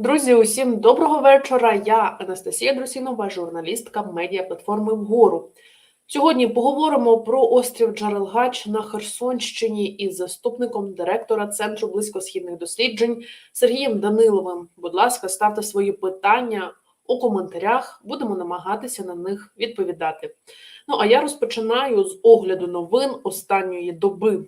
Друзі, усім доброго вечора. Я Анастасія Друсінова, журналістка медіаплатформи Вгору. Сьогодні поговоримо про острів Джарелгач на Херсонщині із заступником директора Центру близькосхідних досліджень Сергієм Даниловим. Будь ласка, ставте свої питання у коментарях. Будемо намагатися на них відповідати. Ну а я розпочинаю з огляду новин останньої доби.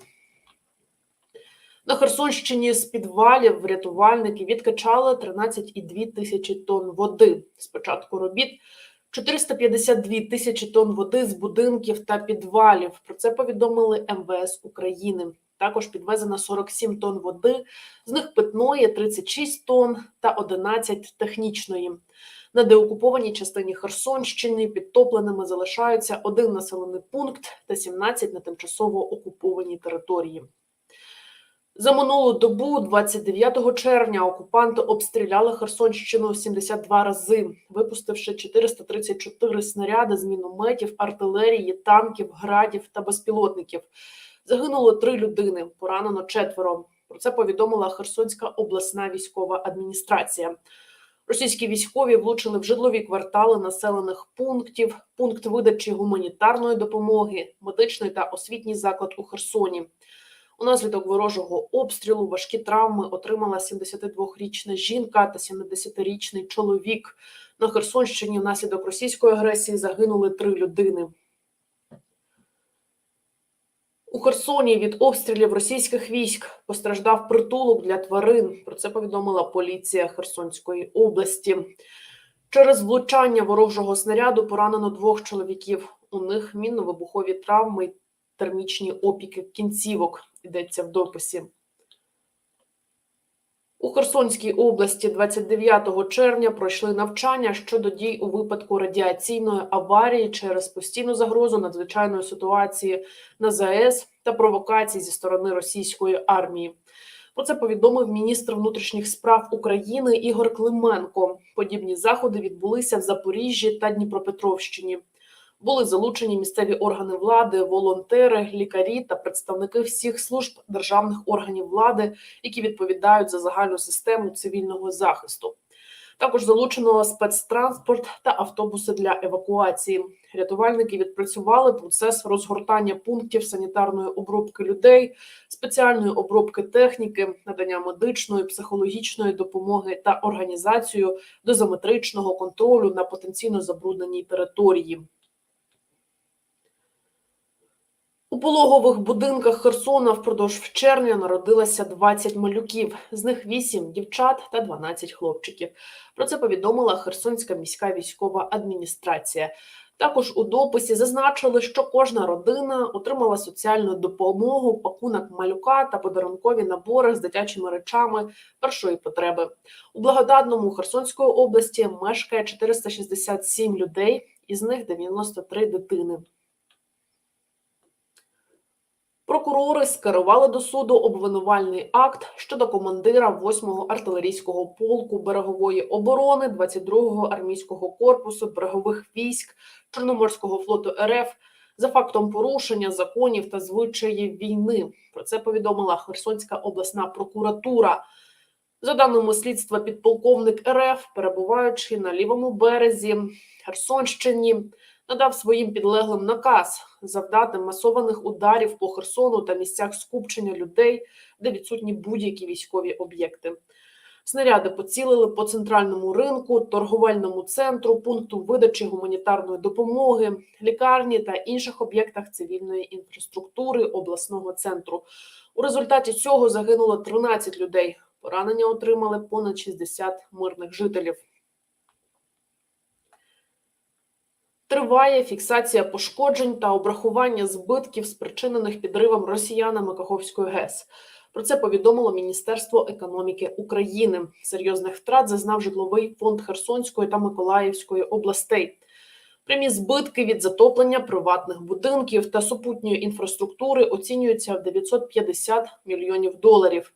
На Херсонщині з підвалів рятувальники відкачали 13,2 тисячі тонн води. З початку робіт 452 тисячі тонн води з будинків та підвалів. Про це повідомили МВС України. Також підвезено 47 тонн води, з них питної 36 тонн та 11 технічної. На деокупованій частині Херсонщини підтопленими залишаються один населений пункт та 17 на тимчасово окупованій території. За минулу добу, 29 червня, окупанти обстріляли Херсонщину 72 рази, випустивши 434 снаряди з мінометів, артилерії, танків, градів та безпілотників. Загинуло три людини, поранено четверо. Про це повідомила Херсонська обласна військова адміністрація. Російські військові влучили в житлові квартали населених пунктів, пункт видачі гуманітарної допомоги, медичний та освітній заклад у Херсоні. Унаслідок ворожого обстрілу важкі травми отримала 72-річна жінка та 70-річний чоловік. На Херсонщині внаслідок російської агресії загинули три людини. У Херсоні від обстрілів російських військ постраждав притулок для тварин. Про це повідомила поліція Херсонської області. Через влучання ворожого снаряду поранено двох чоловіків. У них мінно-вибухові травми, термічні опіки кінцівок. Йдеться в дописі. У Херсонській області 29 червня пройшли навчання щодо дій у випадку радіаційної аварії через постійну загрозу надзвичайної ситуації на ЗАЕС та провокацій зі сторони російської армії. Про це повідомив міністр внутрішніх справ України Ігор Клименко. Подібні заходи відбулися в Запоріжжі та Дніпропетровщині. Були залучені місцеві органи влади, волонтери, лікарі та представники всіх служб державних органів влади, які відповідають за загальну систему цивільного захисту. Також залучено спецтранспорт та автобуси для евакуації. Рятувальники відпрацювали процес розгортання пунктів санітарної обробки людей, спеціальної обробки техніки, надання медичної, психологічної допомоги та організацію дозометричного контролю на потенційно забрудненій території. У пологових будинках Херсона впродовж червня народилося 20 малюків, з них 8 дівчат та 12 хлопчиків. Про це повідомила Херсонська міська військова адміністрація. Також у дописі зазначили, що кожна родина отримала соціальну допомогу, пакунок малюка та подарункові набори з дитячими речами першої потреби. У благодатному Херсонської області мешкає 467 людей, із них 93 дитини. Прокурори скерували до суду обвинувальний акт щодо командира 8-го артилерійського полку берегової оборони 22-го армійського корпусу берегових військ Чорноморського флоту РФ за фактом порушення законів та звичаїв війни. Про це повідомила Херсонська обласна прокуратура. За даними слідства, підполковник РФ, перебуваючи на лівому березі Херсонщині, надав своїм підлеглим наказ завдати масованих ударів по Херсону та місцях скупчення людей, де відсутні будь-які військові об'єкти. Снаряди поцілили по центральному ринку, торговельному центру, пункту видачі гуманітарної допомоги, лікарні та інших об'єктах цивільної інфраструктури обласного центру. У результаті цього загинуло 13 людей. Поранення отримали понад 60 мирних жителів. Триває фіксація пошкоджень та обрахування збитків, спричинених підривом росіянами Каховської ГЕС. Про це повідомило Міністерство економіки України. Серйозних втрат зазнав житловий фонд Херсонської та Миколаївської областей. Прямі збитки від затоплення приватних будинків та супутньої інфраструктури оцінюються в 950 мільйонів доларів.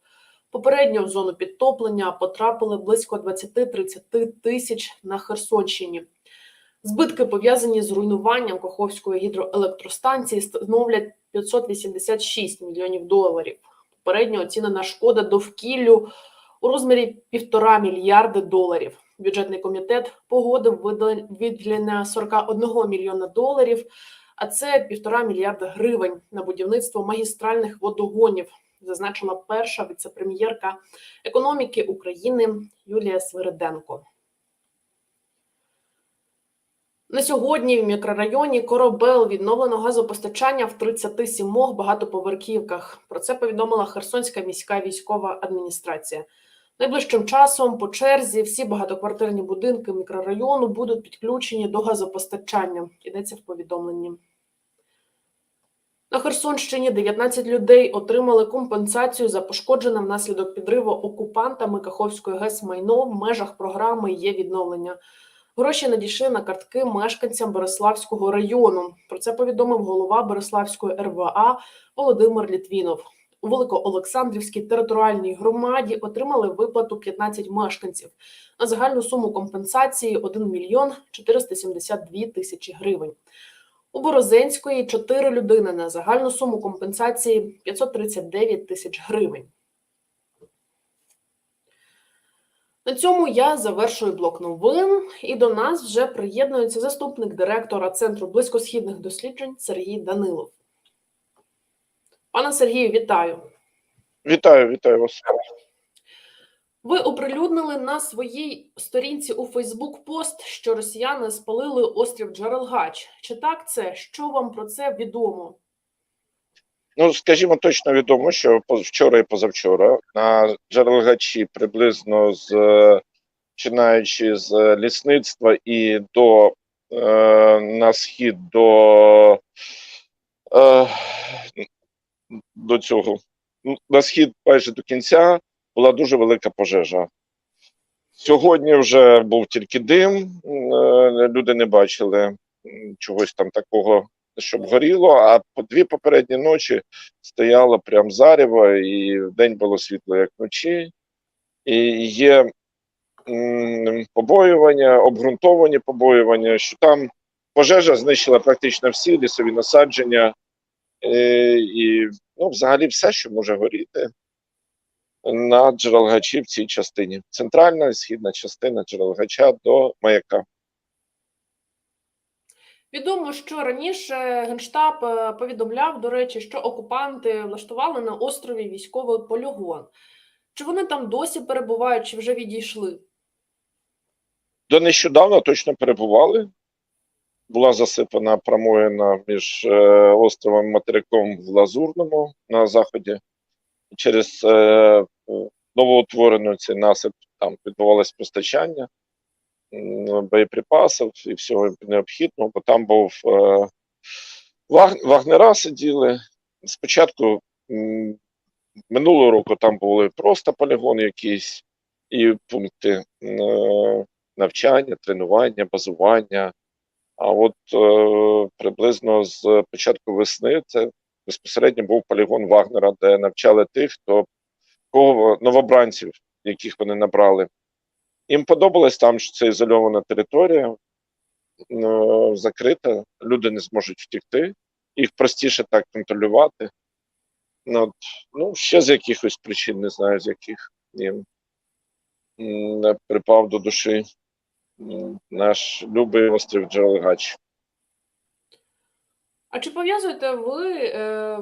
Попередньо в зону підтоплення потрапили близько 20-30 тисяч на Херсонщині. Збитки пов'язані з руйнуванням Каховської гідроелектростанції становлять 586 мільйонів доларів. Попередньо оцінена шкода довкіллю у розмірі півтора мільярди доларів. Бюджетний комітет погодив виділення 41 мільйона доларів, а це півтора мільярда гривень на будівництво магістральних водогонів, зазначила перша віцепрем'єрка економіки України Юлія Свириденко. На сьогодні в мікрорайоні Коробел відновлено газопостачання в 37 багатоповерхівках. Про це повідомила Херсонська міська військова адміністрація. Найближчим часом по черзі всі багатоквартирні будинки мікрорайону будуть підключені до газопостачання. Йдеться в повідомленні. На Херсонщині 19 людей отримали компенсацію за пошкоджене внаслідок підриву окупантами Каховської ГЕС майно в межах програми є відновлення. Гроші надійшли на картки мешканцям Береславського району. Про це повідомив голова Береславської РВА Володимир Літвінов. У Великоолександрівській територіальній громаді отримали виплату 15 мешканців на загальну суму компенсації 1 мільйон 472 тисячі гривень. У Борозенської 4 людини на загальну суму компенсації 539 тисяч гривень. На цьому я завершую блок новин, і до нас вже приєднується заступник директора Центру близькосхідних досліджень Сергій Данилов. Пане Сергію, вітаю! Вітаю, вітаю вас. Ви оприлюднили на своїй сторінці у Фейсбук пост, що росіяни спалили острів Джарелгач. Чи так це? Що вам про це відомо? Ну, скажімо, точно відомо, що вчора і позавчора на Джерелгачі приблизно з е, починаючи з лісництва і до е, на схід до, е, до цього на схід майже до кінця була дуже велика пожежа. Сьогодні вже був тільки дим, е, люди не бачили чогось там такого, щоб горіло, а по дві попередні ночі стояло прям зарево, і вдень було світло, як вночі. І є побоювання, обґрунтовані побоювання, що там пожежа знищила практично всі лісові насадження, е, і ну, взагалі все, що може горіти на Джерелгачі в цій частині. Центральна і східна частина Джерелгача до маяка. Відомо, що раніше Генштаб е, повідомляв, до речі, що окупанти влаштували на острові військовий полігон. Чи вони там досі перебувають, чи вже відійшли? До нещодавно точно перебували. Була засипана промоїна між е, островом материком в Лазурному на заході. Через е, новоутворену цей насип там відбувалось постачання боєприпасів і всього необхідного, бо там був е, вагнера сиділи. Спочатку минулого року там були просто полігон якийсь і пункти е, навчання, тренування, базування. А от е, приблизно з початку весни це безпосередньо був полігон Вагнера, де навчали тих, хто кого новобранців, яких вони набрали. Їм подобалось там, що це ізольована територія, е, закрита, люди не зможуть втікти, їх простіше так контролювати. Ну, от, ну, ще з якихось причин, не знаю, з яких їм припав до душі наш любий острів Джерелгач. А чи пов'язуєте ви е,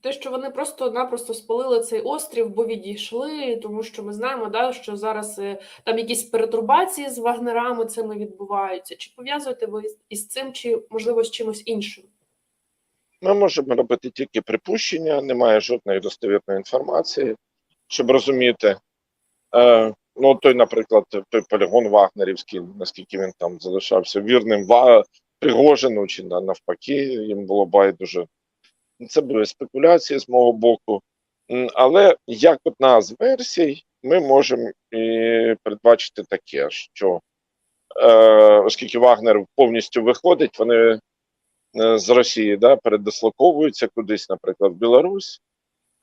те, що вони просто-напросто спалили цей острів, бо відійшли, тому що ми знаємо, да, що зараз е, там якісь перетурбації з вагнерами цими відбуваються. Чи пов'язуєте ви із- цим, чи можливо з чимось іншим? Ми можемо робити тільки припущення, немає жодної достовірної інформації, щоб розуміти. Е, ну, той, наприклад, той полігон Вагнерівський, наскільки він там залишався вірним Пригожину, чи навпаки, їм було байдуже. Це були спекуляції з мого боку. Але як одна з версій, ми можемо і передбачити таке, що е, оскільки Вагнер повністю виходить, вони е, з Росії да, передислоковуються кудись, наприклад, в Білорусь,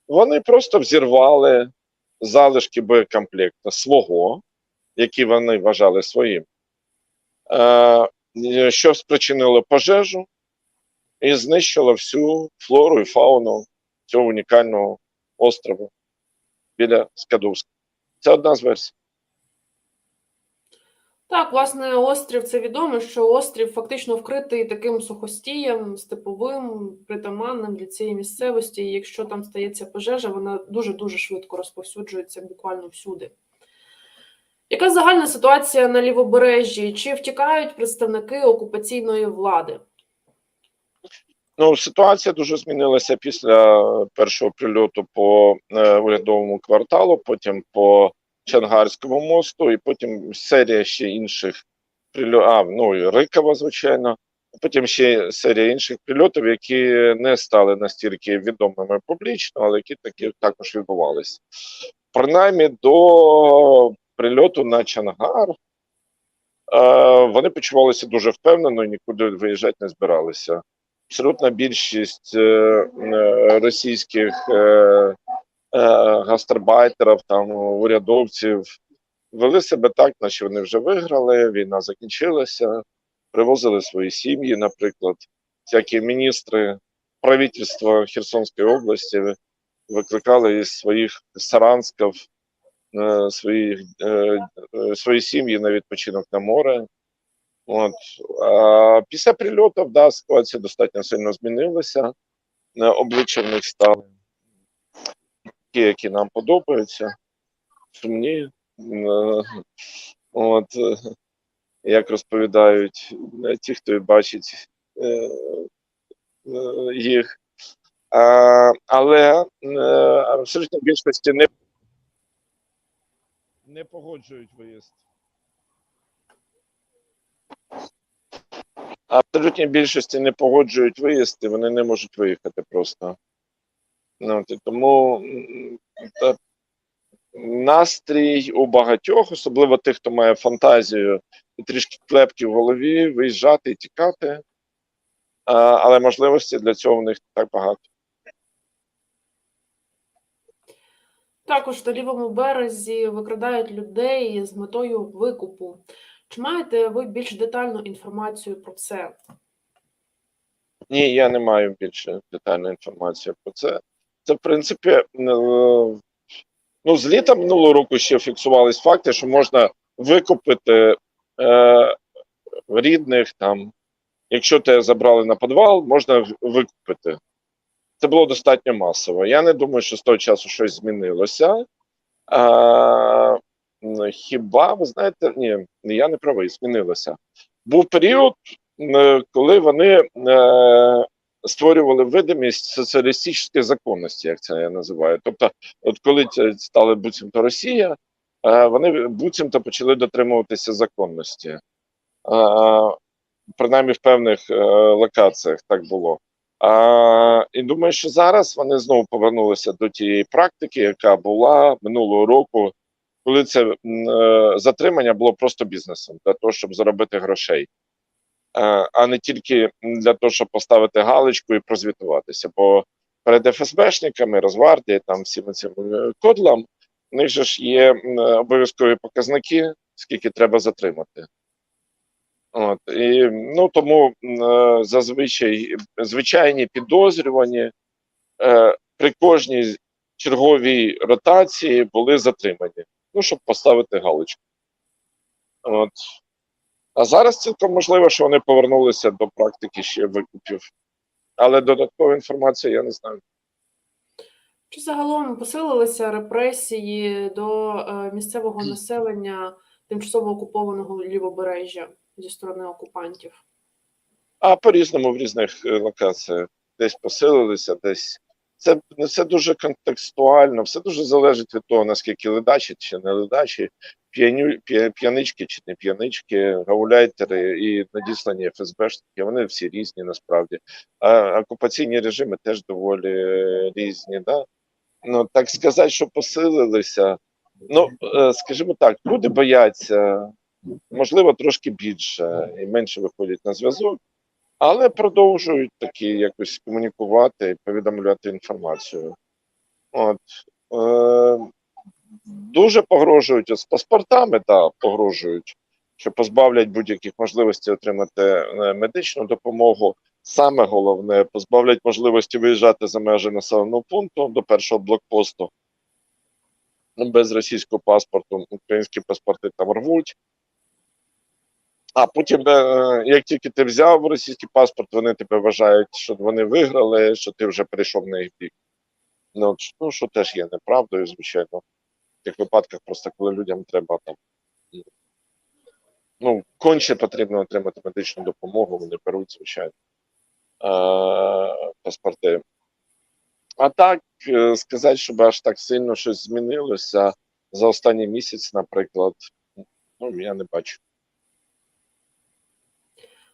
вони просто взірвали залишки боєкомплекту свого, які вони вважали своїм, е, що спричинило пожежу і знищило всю флору і фауну цього унікального острову біля Скадовська. Це одна з версій. Так, власне, острів це відомо, що острів фактично вкритий таким сухостієм, степовим, притаманним для цієї місцевості. І якщо там стається пожежа, вона дуже дуже швидко розповсюджується буквально всюди. Яка загальна ситуація на лівобережжі? Чи втікають представники окупаційної влади? Ну, ситуація дуже змінилася після першого прильоту по е, урядовому кварталу, потім по Чангарському мосту, і потім серія ще інших прильотів. А, ну Рикова, звичайно. Потім ще серія інших прильотів, які не стали настільки відомими публічно, але які такі також відбувалися. Принаймні до прильоту на Чангар е, вони почувалися дуже впевнено і нікуди виїжджати не збиралися абсолютна більшість е, е, російських е, гастарбайтерів, там урядовців вели себе так, наче вони вже виграли, війна закінчилася, привозили свої сім'ї, наприклад, всякі міністри правительства Херсонської області викликали із своїх сарансків своїх, е, свої сім'ї на відпочинок на море. От після прильотів, да, ситуація достатньо сильно змінилася. Е, Обличчя в них стали ті, які нам подобаються, сумні. Е, От, е, як розповідають ті, хто бачить їх. Але абсолютно більшості не, не погоджують виїзд. Абсолютній більшості не погоджують виїзд, і вони не можуть виїхати просто. Ну, тому та, настрій у багатьох, особливо тих, хто має фантазію і трішки клепки в голові, виїжджати і тікати. А, але можливості для цього в них так багато. Також на лівому березі викрадають людей з метою викупу. Чи маєте ви більш детальну інформацію про це? Ні, я не маю більше детальної інформації про це. Це, в принципі, е, ну, з літа минулого року ще фіксувались факти, що можна викупити е, рідних там, якщо те забрали на підвал, можна викупити. Це було достатньо масово. Я не думаю, що з того часу щось змінилося. М, хіба ви знаєте, ні, я не правий, змінилося. Був період, коли вони е, створювали видимість соціалістичної законності, як це я називаю. Тобто, от коли стали буцімто Росія, е, вони буцімто почали дотримуватися законності. Е, принаймні в певних локаціях так було. А, і думаю, що зараз вони знову повернулися до тієї практики, яка була минулого року, коли це е, затримання було просто бізнесом для того, щоб заробити грошей, Е, а не тільки для того, щоб поставити галочку і прозвітуватися. Бо перед ФСБшниками, Розвардії, там всім цим е, кодлам, у них же ж є е, обов'язкові показники, скільки треба затримати. От, і, ну, тому е, зазвичай звичайні підозрювані е, при кожній черговій ротації були затримані, ну, щоб поставити галочку. От. А зараз цілком можливо, що вони повернулися до практики ще викупів. Але додаткової інформації я не знаю. Чи загалом посилилися репресії до е, місцевого населення тимчасово окупованого лівобережжя зі сторони окупантів? А по-різному в різних е, локаціях. Десь посилилися, десь. Це, ну, це дуже контекстуально, все дуже залежить від того, наскільки ледачі чи не ледачі, п'яню, п'я- п'янички чи не п'янички, гауляйтери і надіслані ФСБшники, вони всі різні насправді. А окупаційні режими теж доволі різні. Да? Ну, так сказати, що посилилися. Ну, е, скажімо так, люди бояться, можливо, трошки більше і менше виходять на зв'язок але продовжують такі якось комунікувати і повідомляти інформацію. От. Е, дуже погрожують з паспортами, та погрожують, що позбавлять будь-яких можливостей отримати е, медичну допомогу. Саме головне, позбавлять можливості виїжджати за межі населеного пункту до першого блокпосту. без російського паспорту, українські паспорти там рвуть. А потім, е, як тільки ти взяв російський паспорт, вони тебе вважають, що вони виграли, що ти вже перейшов на їх бік. Ну, ну що теж є неправдою, звичайно. В тих випадках, просто коли людям треба там. Ну, конче потрібно отримати медичну допомогу, вони беруть, звичайно, е, паспорти. А так, е, сказати, щоб аж так сильно щось змінилося за останній місяць, наприклад, ну, я не бачу.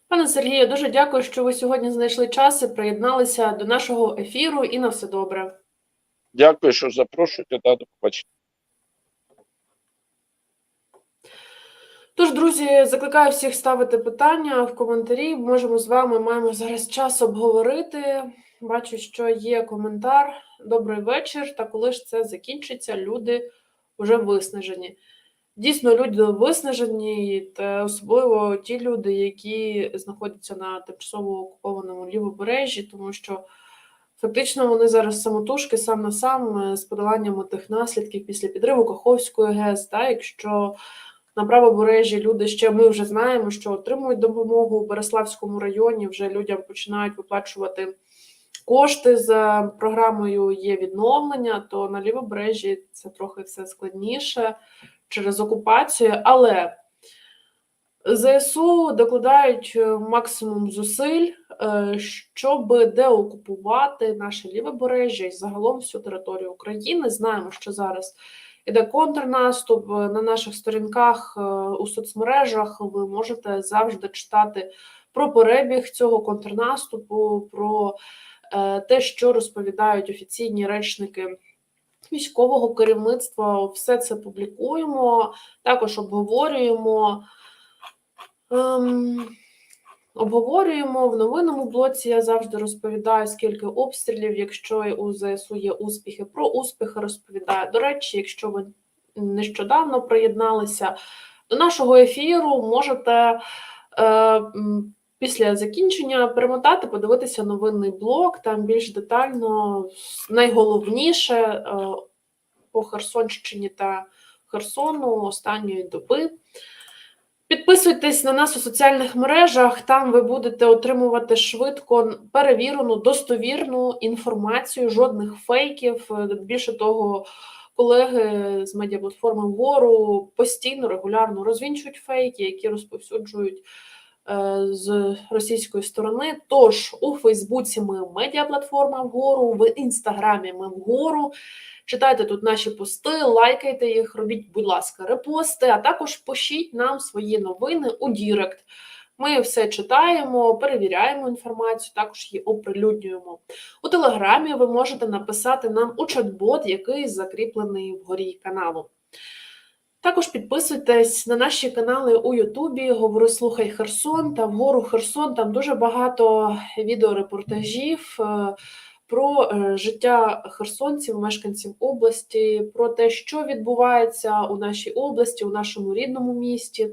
Пане Сергію, дуже дякую, що ви сьогодні знайшли час і приєдналися до нашого ефіру. І на все добре. Дякую, що запрошуєте. Да, до побачення. Тож, друзі, закликаю всіх ставити питання в коментарі. Можемо з вами маємо зараз час обговорити. Бачу, що є коментар. Добрий вечір. Та коли ж це закінчиться, люди вже виснажені. Дійсно, люди виснажені, та особливо ті люди, які знаходяться на тимчасово окупованому лівобережжі, тому що фактично вони зараз самотужки сам на сам е, з подоланням тих наслідків після підриву Каховської ГЕС. Та якщо на правобережжі люди ще ми вже знаємо, що отримують допомогу у Береславському районі. Вже людям починають виплачувати кошти за програмою є відновлення, то на лівобережжі це трохи все складніше через окупацію, але ЗСУ докладають е, максимум зусиль, е, щоб деокупувати наше лівобережжя і загалом всю територію України. Знаємо, що зараз іде контрнаступ Е, на наших сторінках у соцмережах. Ви можете завжди читати про перебіг цього контрнаступу, про те, що розповідають офіційні речники військового керівництва. Все це публікуємо, також обговорюємо. Ем, Обговорюємо в новинному блоці. Я завжди розповідаю, скільки обстрілів, якщо у ЗСУ є успіхи, про успіхи розповідаю. До речі, якщо ви нещодавно приєдналися до нашого ефіру, можете е, після закінчення перемотати, подивитися новинний блок. Там більш детально найголовніше е, по Херсонщині та Херсону останньої доби. Підписуйтесь на нас у соціальних мережах, там ви будете отримувати швидко перевірену, достовірну інформацію, жодних фейків. Е, Більше того, колеги з медіаплатформи вгору постійно, регулярно розвінчують фейки, які розповсюджують з російської сторони. Тож у Фейсбуці ми медіаплатформа вгору, в інстаграмі ми вгору. Читайте тут наші пости, лайкайте їх, робіть, будь ласка, репости, а також пишіть нам свої новини у Дірект. Ми все читаємо, перевіряємо інформацію, також її оприлюднюємо. У Телеграмі ви можете написати нам у чат-бот, який закріплений вгорі каналу. Також підписуйтесь на наші канали у Ютубі, говори Слухай Херсон та вгору Херсон. Там дуже багато відеорепортажів е, про е, життя херсонців, мешканців області, про те, що відбувається у нашій області, у нашому рідному місті.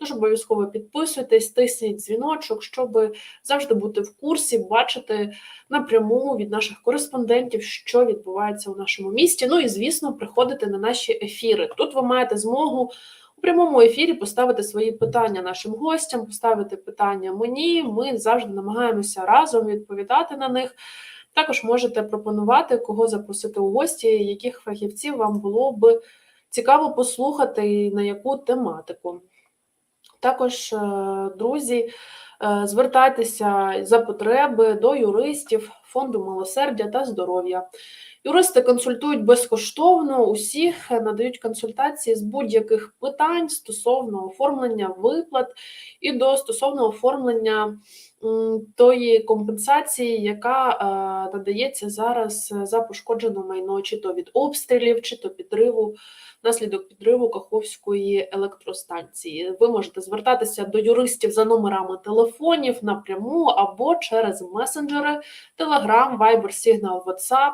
Тож обов'язково підписуйтесь, тисніть дзвіночок, щоб завжди бути в курсі, бачити напряму від наших кореспондентів, що відбувається у нашому місті. Ну і звісно, приходити на наші ефіри. Тут ви маєте змогу у прямому ефірі поставити свої питання нашим гостям, поставити питання мені. Ми завжди намагаємося разом відповідати на них. Також можете пропонувати, кого запросити у гості, яких фахівців вам було б цікаво послухати і на яку тематику. Також, е, друзі, е, звертайтеся за потреби до юристів Фонду милосердя та здоров'я. Юристи консультують безкоштовно, усіх надають консультації з будь-яких питань стосовно оформлення виплат і до стосовно оформлення тої компенсації, яка е, надається зараз за пошкоджене майно, чи то від обстрілів, чи то підриву наслідок підриву Каховської електростанції. Ви можете звертатися до юристів за номерами телефонів напряму або через месенджери Telegram, Viber, Signal, WhatsApp.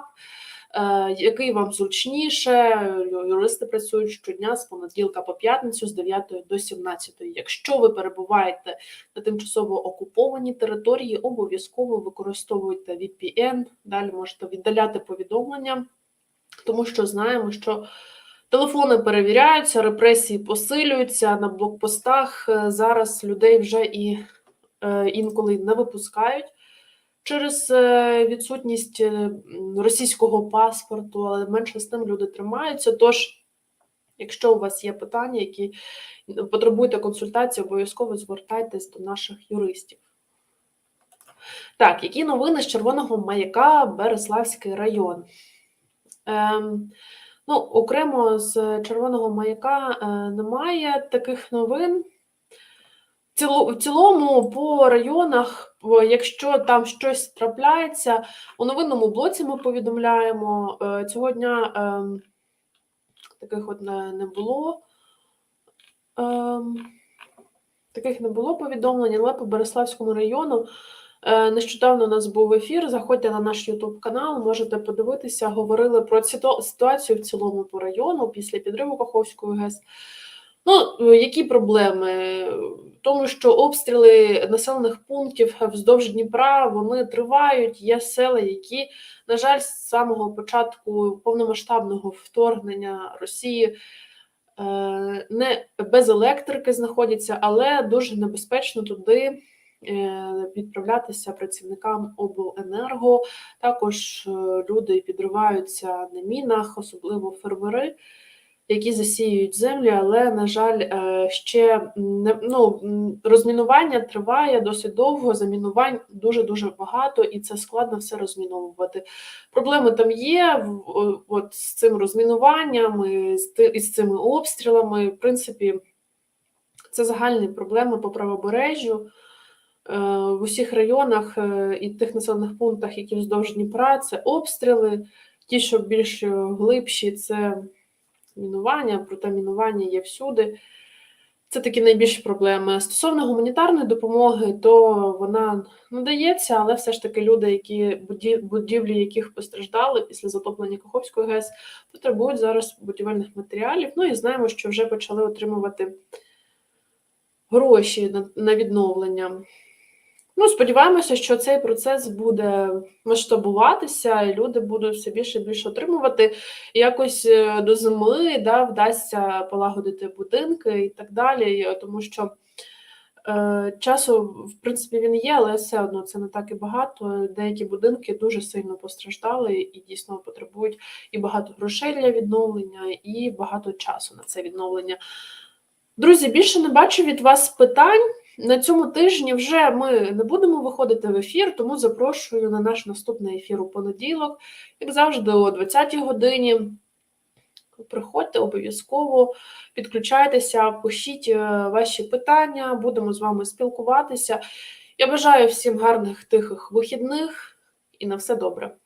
Е, Який вам зручніше, юристи працюють щодня з понеділка по п'ятницю з 9 до 17. Якщо ви перебуваєте на тимчасово окупованій території, обов'язково використовуйте VPN. Далі можете віддаляти повідомлення, тому що знаємо, що Телефони перевіряються, репресії посилюються на блокпостах. Е, Зараз людей вже і е, інколи не випускають через е, відсутність е, російського паспорту, але менше з тим люди тримаються. Тож, якщо у вас є питання, які потребуєте консультації, обов'язково звертайтесь до наших юристів. Так, які новини з Червоного маяка Береславський район? Ем, ну, окремо з Червоного маяка е, немає таких новин. В цілому, по районах, якщо там щось трапляється, у новинному блоці ми повідомляємо. Е, Цього дня ем, таких от не, було. Ем, таких не було повідомлень, але по Береславському району е, нещодавно у нас був ефір. Заходьте на наш Ютуб канал, можете подивитися. Говорили про ситуацію в цілому по району після підриву Каховської ГЕС. Ну, е, які проблеми? Тому, що обстріли населених пунктів вздовж Дніпра вони тривають. Є села, які, на жаль, з самого початку повномасштабного вторгнення Росії е, не без електрики знаходяться, але дуже небезпечно туди е, відправлятися працівникам обленерго. Також люди підриваються на мінах, особливо фермери які засіюють землю, але, на жаль, е, ще ну, розмінування триває досить довго, замінувань дуже-дуже багато, і це складно все розміновувати. Проблеми там є от з цим розмінуванням, і з цими обстрілами. В принципі, це загальні проблеми по правобережжю. Е, В усіх районах е, і тих населених пунктах, які вздовж Дніпра, це обстріли. Ті, що більш глибші, це мінування, проте мінування є всюди. Це такі найбільші проблеми. Стосовно гуманітарної допомоги, то вона надається, але все ж таки люди, які буді- будівлі яких постраждали після затоплення Каховської ГЕС, потребують зараз будівельних матеріалів. Ну і знаємо, що вже почали отримувати гроші на відновлення. Ну, сподіваємося, що цей процес буде масштабуватися, і люди будуть все більше і більше отримувати. І якось е, до зими да, вдасться полагодити будинки і так далі, е, тому що е, часу, в принципі, він є, але все одно це не так і багато. Деякі будинки дуже сильно постраждали і дійсно потребують і багато грошей для відновлення, і багато часу на це відновлення. Друзі, більше не бачу від вас питань. На цьому тижні вже ми не будемо виходити в ефір, тому запрошую на наш наступний ефір у понеділок, як завжди, о 20-й годині. Приходьте обов'язково, підключайтеся, пишіть е, ваші питання, будемо з вами спілкуватися. Я бажаю всім гарних тихих вихідних і на все добре.